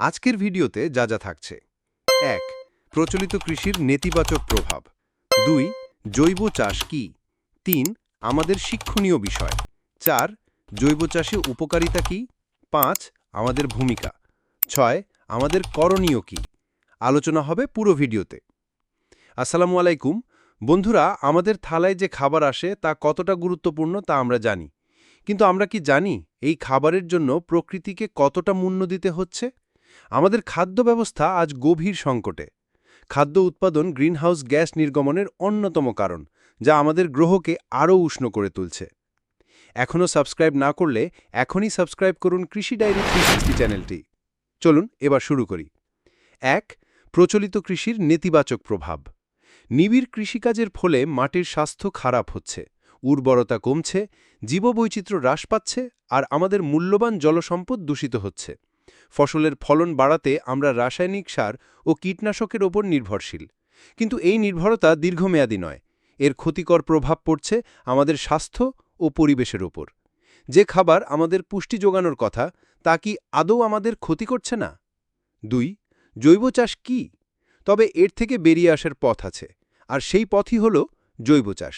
আজকের ভিডিওতে যা যা থাকছে। এক, প্রচলিত কৃষির নেতিবাচক প্রভাব। দুই, জৈব চাষ কি? তিন, আমাদের শিক্ষণীয় বিষয়। চার, জৈব চাষে উপকারিতা কি? পাঁচ, আমাদের ভূমিকা। ছয়, আমাদের করণীয় কি? আলোচনা হবে পুরো ভিডিওতে। আসসালামু আলাইকুম। বন্ধুরা, আমাদের থালায় যে খাবার আসে তা কতটা গুরুত্বপূর্ণ তা আমরা জানি। কিন্তু আমরা কি জানি এই খাবারের জন্য প্রকৃতিকে কতটা মূল্য দিতে হচ্ছে? আমাদের খাদ্য ব্যবস্থা আজ গভীর সংকটে। খাদ্য উৎপাদন গ্রিনহাউস গ্যাস নির্গমনের অন্যতম কারণ, যা আমাদের গ্রহকে আরও উষ্ণ করে তুলছে। এখনও সাবস্ক্রাইব না করলে এখনই সাবস্ক্রাইব করুন কৃষি ডায়েরি থ্রি চ্যানেলটি। চলুন এবার শুরু করি। এক, প্রচলিত কৃষির নেতিবাচক প্রভাব। নিবিড় কৃষিকাজের ফলে মাটির স্বাস্থ্য খারাপ হচ্ছে, উর্বরতা কমছে, জীববৈচিত্র্য হ্রাস পাচ্ছে, আর আমাদের মূল্যবান জলসম্পদ দূষিত হচ্ছে। ফসলের ফলন বাড়াতে আমরা রাসায়নিক সার ও কীটনাশকের ওপর নির্ভরশীল। কিন্তু এই নির্ভরতা দীর্ঘমেয়াদী নয়। এর ক্ষতিকর প্রভাব পড়ছে আমাদের স্বাস্থ্য ও পরিবেশের ওপর। যে খাবার আমাদের পুষ্টি যোগানোর কথা, তা কি আদৌ আমাদের ক্ষতি করছে না? দুই, জৈব চাষ কি? তবে এর থেকে বেরিয়ে আসার পথ আছে। আর সেই পথই হল জৈব চাষ।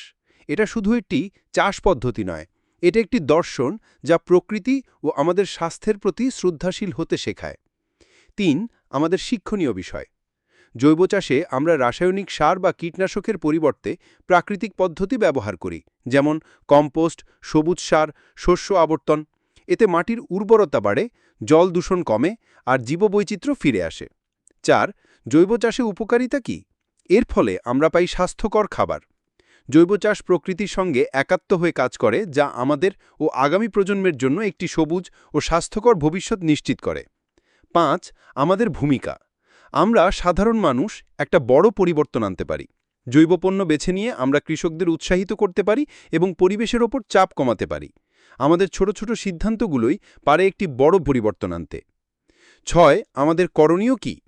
এটা শুধু একটি চাষ পদ্ধতি নয়। এটা একটি দর্শন যা প্রকৃতি ও আমাদের স্বাস্থ্যের প্রতি শ্রদ্ধাশীল হতে শেখায়। তিন, আমাদের শিক্ষণীয় বিষয়। জৈব চাষে আমরা রাসায়নিক সার বা কীটনাশকের পরিবর্তে প্রাকৃতিক পদ্ধতি ব্যবহার করি, যেমন কম্পোস্ট, সবুজ সার, শস্য আবর্তন। এতে মাটির উর্বরতা বাড়ে, জল দূষণ কমে আর জীববৈচিত্র্য ফিরে আসে। চার, জৈব চাষে উপকারিতা কি? এর ফলে আমরা পাই স্বাস্থ্যকর খাবার। জৈব চাষ প্রকৃতির সঙ্গে একাত্ম হয়ে কাজ করে, যা আমাদের ও আগামী প্রজন্মের জন্য একটি সবুজ ও স্বাস্থ্যকর ভবিষ্যৎ নিশ্চিত করে। পাঁচ, আমাদের ভূমিকা। আমরা সাধারণ মানুষ, একটা বড় পরিবর্তন আনতে পারি। জৈব পণ্য বেছে নিয়ে আমরা কৃষকদের উৎসাহিত করতে পারি এবং পরিবেশের ওপর চাপ কমাতে পারি। আমাদের ছোট ছোট সিদ্ধান্তগুলোই পারে একটি বড় পরিবর্তন আনতে। ছয়, আমাদের করণীয় কি?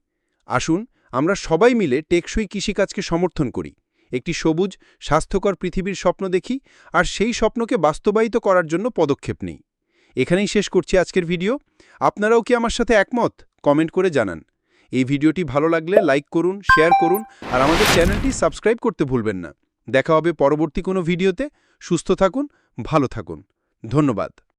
আসুন, আমরা সবাই মিলে টেকসই কৃষিকাজকে সমর্থন করি। একটি সবুজ, স্বাস্থ্যকর পৃথিবীর স্বপ্ন দেখি, আর সেই স্বপ্নকে বাস্তবায়িত করার জন্য পদক্ষেপ নিই। এখানেই শেষ করছি আজকের ভিডিও। আপনারাও কি আমার সাথে একমত? কমেন্ট করে জানান। এই ভিডিওটি ভালো লাগলে লাইক করুন, শেয়ার করুন, আর আমাদের চ্যানেলটি সাবস্ক্রাইব করতে ভুলবেন না। দেখা হবে পরবর্তী কোনো ভিডিওতে। সুস্থ থাকুন, ভালো থাকুন। ধন্যবাদ।